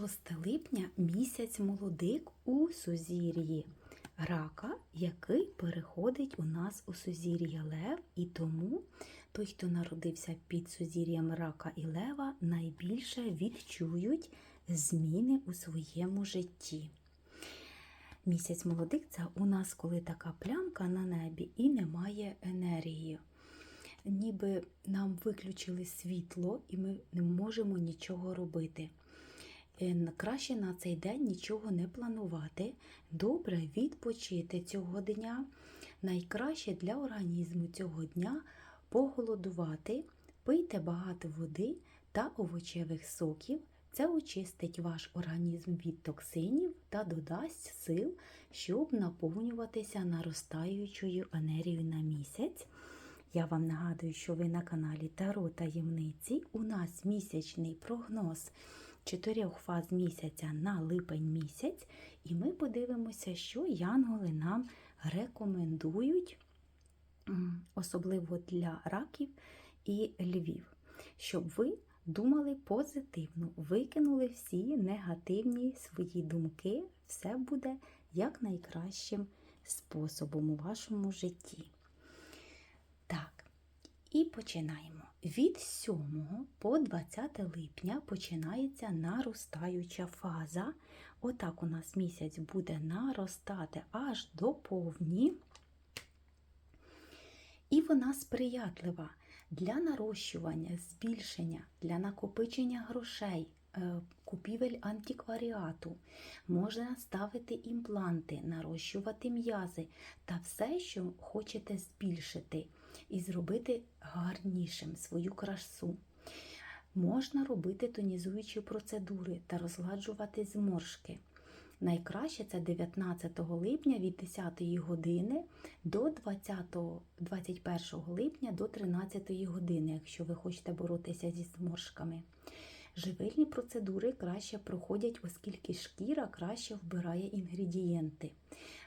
6 липня місяць молодик у сузір'ї рака, який переходить у нас у сузір'я лев, і тому той, хто народився під сузір'ям рака і лева, найбільше відчують зміни у своєму житті. Місяць молодик це у нас коли така плямка на небі і немає енергії. Ніби нам виключили світло, і ми не можемо нічого робити. Е, Краще на цей день нічого не планувати, добре відпочити цього дня. Найкраще для організму цього дня поголодувати, пийте багато води та овочевих соків. Це очистить ваш організм від токсинів та додасть сил, щоб наповнюватися наростаючою енергією на місяць. Я вам нагадую, що ви на каналі Таро Таємниці. У нас місячний прогноз чотирьох фаз місяця на липень місяць, і ми подивимося, що янголи нам рекомендують, особливо для раків і львів, щоб ви думали позитивно, викинули всі негативні свої думки, все буде як найкращим способом у вашому житті. Так, і починаємо. Від 7 по 20 липня починається наростаюча фаза. Отак у нас місяць буде наростати аж до повні. І вона сприятлива для нарощування, збільшення, для накопичення грошей, е, купівель антикваріату. Можна ставити імпланти, нарощувати м'язи та все, що хочете збільшити і зробити гарнішим свою красу. Можна робити тонізуючі процедури та розгладжувати зморшки. Найкраще це 19 липня від 10 години до 20, 21 липня до 13 години, якщо ви хочете боротися зі зморшками. Живильні процедури краще проходять, оскільки шкіра краще вбирає інгредієнти.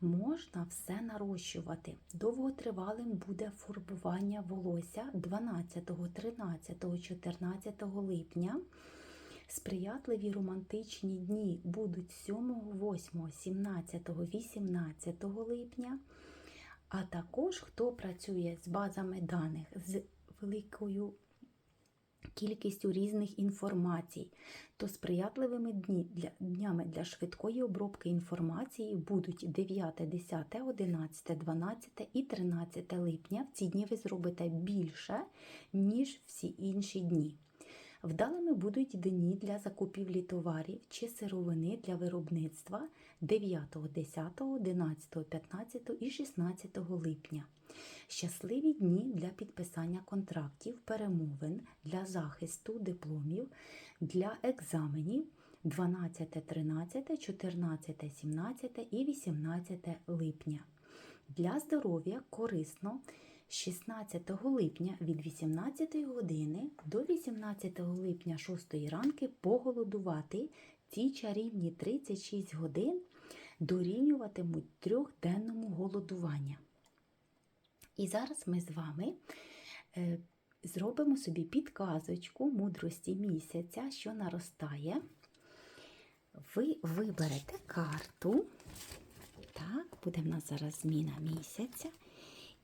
Можна все нарощувати. Довготривалим буде фарбування волосся 12, 13, 14 липня. Сприятливі романтичні дні будуть 7, 8, 17, 18 липня. А також хто працює з базами даних з великою кількістю різних інформацій, то сприятливими дні для, днями для швидкої обробки інформації будуть 9, 10, 11, 12 і 13 липня. В ці дні ви зробите більше, ніж всі інші дні. Вдалими будуть дні для закупівлі товарів чи сировини для виробництва 9, 10, 11, 15 і 16 липня. Щасливі дні для підписання контрактів, перемовин, для захисту дипломів, для екзаменів 12, 13, 14, 17 і 18 липня. Для здоров'я корисно 16 липня від 18 години до 18 липня 6 ранки поголодувати ці чарівні 36 годин дорівнюватимуть трьохденному голодуванню. І зараз ми з вами е, зробимо собі підказочку мудрості місяця, що наростає. Ви виберете карту. Так, буде в нас зараз зміна місяця.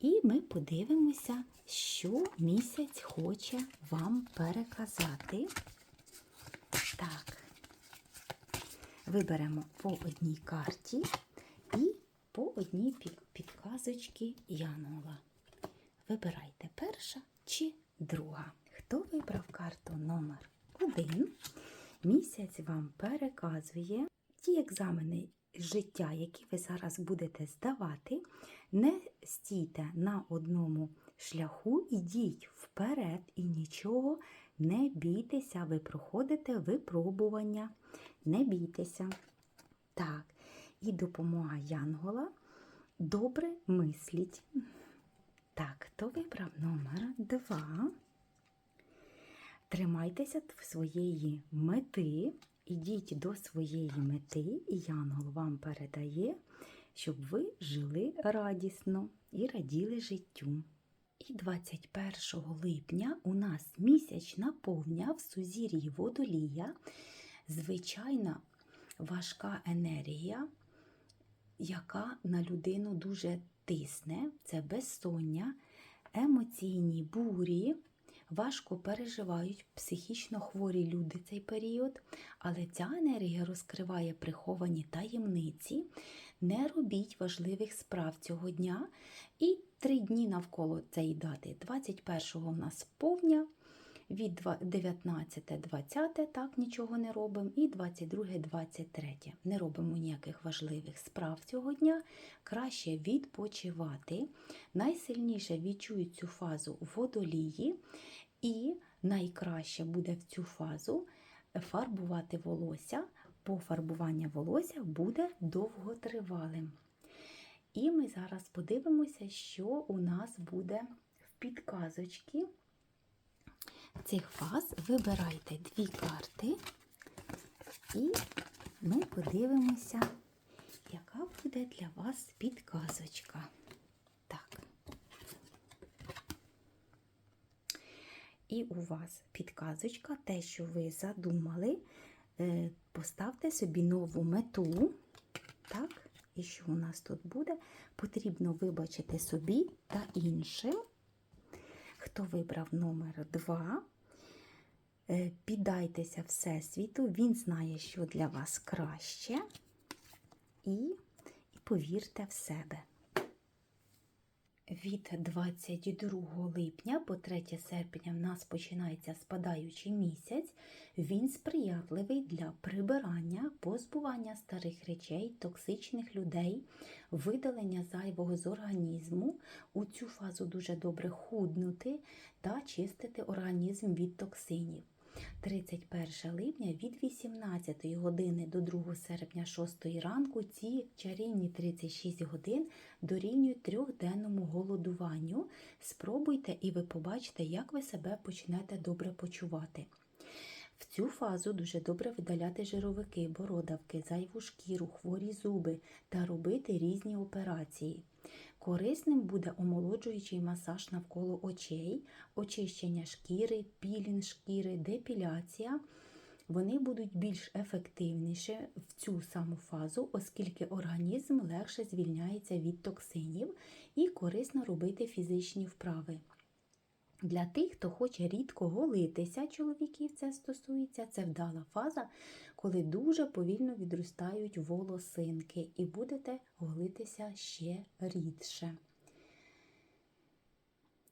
І ми подивимося, що місяць хоче вам переказати. Так, виберемо по одній карті і по одній підказочці Янула. Вибирайте перша чи друга. Хто вибрав карту номер 1 місяць вам переказує ті екзамени життя, які ви зараз будете здавати, не стійте на одному шляху, ідіть вперед і нічого не бійтеся, ви проходите випробування, не бійтеся. Так, і допомога Янгола добре мисліть. Так, хто вибрав номер 2? Тримайтеся своєї мети, ідіть до своєї мети, і Янгол вам передає, щоб ви жили радісно і раділи життю. І 21 липня у нас місяць наповня в сузір'ї водолія. звичайна важка енергія, яка на людину дуже тисне, це безсоння, емоційні бурі. Важко переживають психічно хворі люди цей період, але ця енергія розкриває приховані таємниці. Не робіть важливих справ цього дня. І три дні навколо цієї дати. 21-го в нас повня, від 19-20 так нічого не робимо, і 22-23. Не робимо ніяких важливих справ цього дня. Краще відпочивати. Найсильніше відчують цю фазу водолії, і найкраще буде в цю фазу фарбувати волосся, бо фарбування волосся буде довготривалим. І ми зараз подивимося, що у нас буде в підказочці цих фаз. Вибирайте дві карти, і ми подивимося, яка буде для вас підказочка. Так. І у вас підказочка, те, що ви задумали, е, поставте собі нову мету. Так, і що у нас тут буде? Потрібно вибачити собі та іншим. Хто вибрав номер 2, піддайтеся Всесвіту, він знає, що для вас краще, і, і повірте в себе. Від 22 липня по 3 серпня в нас починається спадаючий місяць. Він сприятливий для прибирання, позбування старих речей, токсичних людей, видалення зайвого з організму. У цю фазу дуже добре худнути та чистити організм від токсинів. 31 липня від 18 години до 2 серпня 6 ранку ці чарівні 36 годин дорівнюють трьохденному голодуванню. Спробуйте і ви побачите, як ви себе почнете добре почувати. В цю фазу дуже добре видаляти жировики, бородавки, зайву шкіру, хворі зуби та робити різні операції. Корисним буде омолоджуючий масаж навколо очей, очищення шкіри, пілінг шкіри, депіляція. Вони будуть більш ефективніші в цю саму фазу, оскільки організм легше звільняється від токсинів і корисно робити фізичні вправи. Для тих, хто хоче рідко голитися, чоловіків це стосується, це вдала фаза, коли дуже повільно відростають волосинки, і будете голитися ще рідше.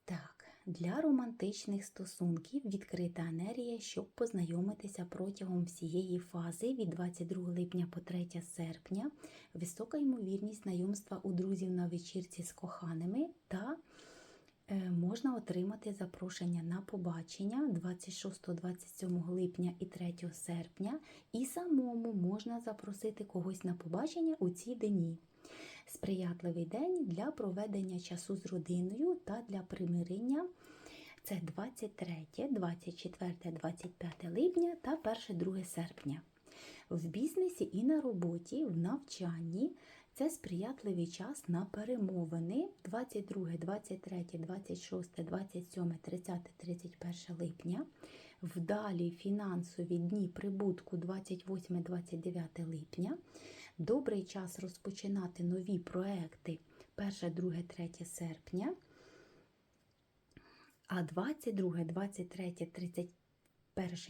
Так, для романтичних стосунків відкрита енергія, щоб познайомитися протягом всієї фази від 22 липня по 3 серпня, висока ймовірність знайомства у друзів на вечірці з коханими та можна отримати запрошення на побачення 26-27 липня і 3 серпня, і самому можна запросити когось на побачення у ці дні. Сприятливий день для проведення часу з родиною та для примирення. Це 23, 24, 25 липня та 1-2 серпня. В бізнесі і на роботі, в навчанні це сприятливий час на перемовини 22, 23, 26, 27, 30, 31 липня. Вдалі фінансові дні прибутку 28, 29 липня. Добрий час розпочинати нові проекти 1, 2, 3 серпня. А 22, 23, 31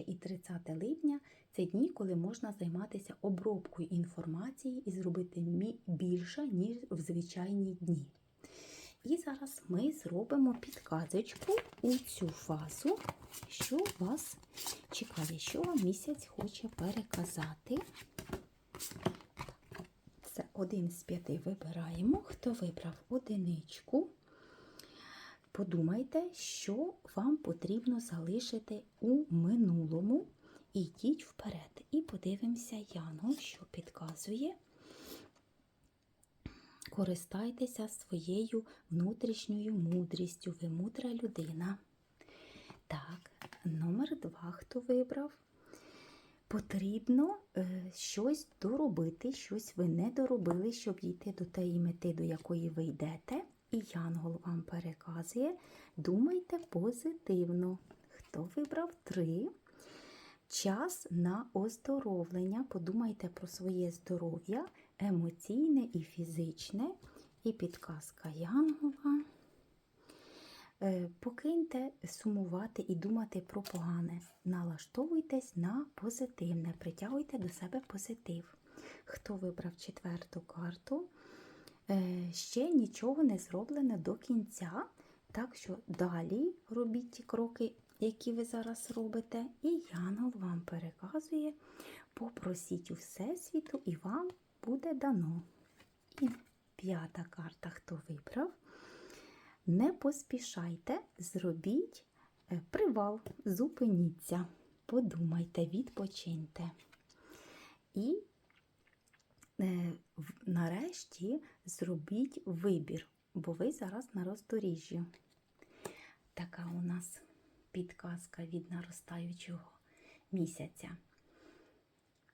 і 30 липня це дні, коли можна займатися обробкою інформації і зробити більше, ніж в звичайні дні. І зараз ми зробимо підказочку у цю фазу, що вас чекає, що вам місяць хоче переказати. Це один з п'яти вибираємо. Хто вибрав одиничку? Подумайте, що вам потрібно залишити у минулому. І йдіть вперед. І подивимося Яну, що підказує. Користайтеся своєю внутрішньою мудрістю. Ви мудра людина. Так, номер два, хто вибрав. Потрібно е, щось доробити, щось ви не доробили, щоб дійти до тієї мети, до якої ви йдете. І Янгол вам переказує. Думайте позитивно. Хто вибрав три? час на оздоровлення. Подумайте про своє здоров'я, емоційне і фізичне, і підказка Янгола. Е, Покиньте сумувати і думати про погане. Налаштовуйтесь на позитивне, притягуйте до себе позитив. Хто вибрав четверту карту? Е, Ще нічого не зроблено до кінця, так що далі робіть ті кроки, які ви зараз робите, і Янгол вам переказує, попросіть у Всесвіту, і вам буде дано. І п'ята карта, хто вибрав? Не поспішайте, зробіть е, привал, зупиніться, подумайте, відпочиньте. І нарешті зробіть вибір, бо ви зараз на роздоріжжі. Така у нас підказка від наростаючого місяця.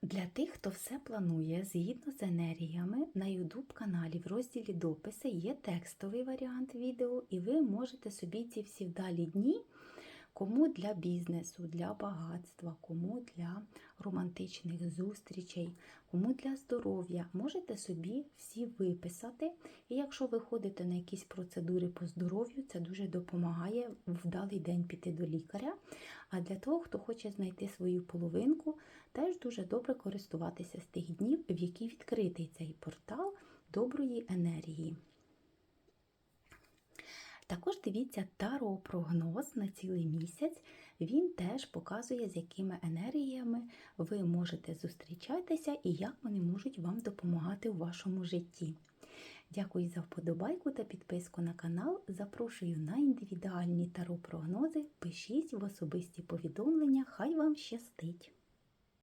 Для тих, хто все планує згідно з енергіями, на YouTube каналі в розділі дописи є текстовий варіант відео, і ви можете собі ці всі вдалі дні, кому для бізнесу, для багатства, кому для романтичних зустрічей, кому для здоров'я, можете собі всі виписати. І якщо ви ходите на якісь процедури по здоров'ю, це дуже допомагає вдалий день піти до лікаря. А для того, хто хоче знайти свою половинку, теж дуже добре користуватися з тих днів, в які відкритий цей портал доброї енергії. Також дивіться таро прогноз на цілий місяць. Він теж показує, з якими енергіями ви можете зустрічатися і як вони можуть вам допомагати у вашому житті. Дякую за вподобайку та підписку на канал. Запрошую на індивідуальні таро прогнози. Пишіть в особисті повідомлення. Хай вам щастить!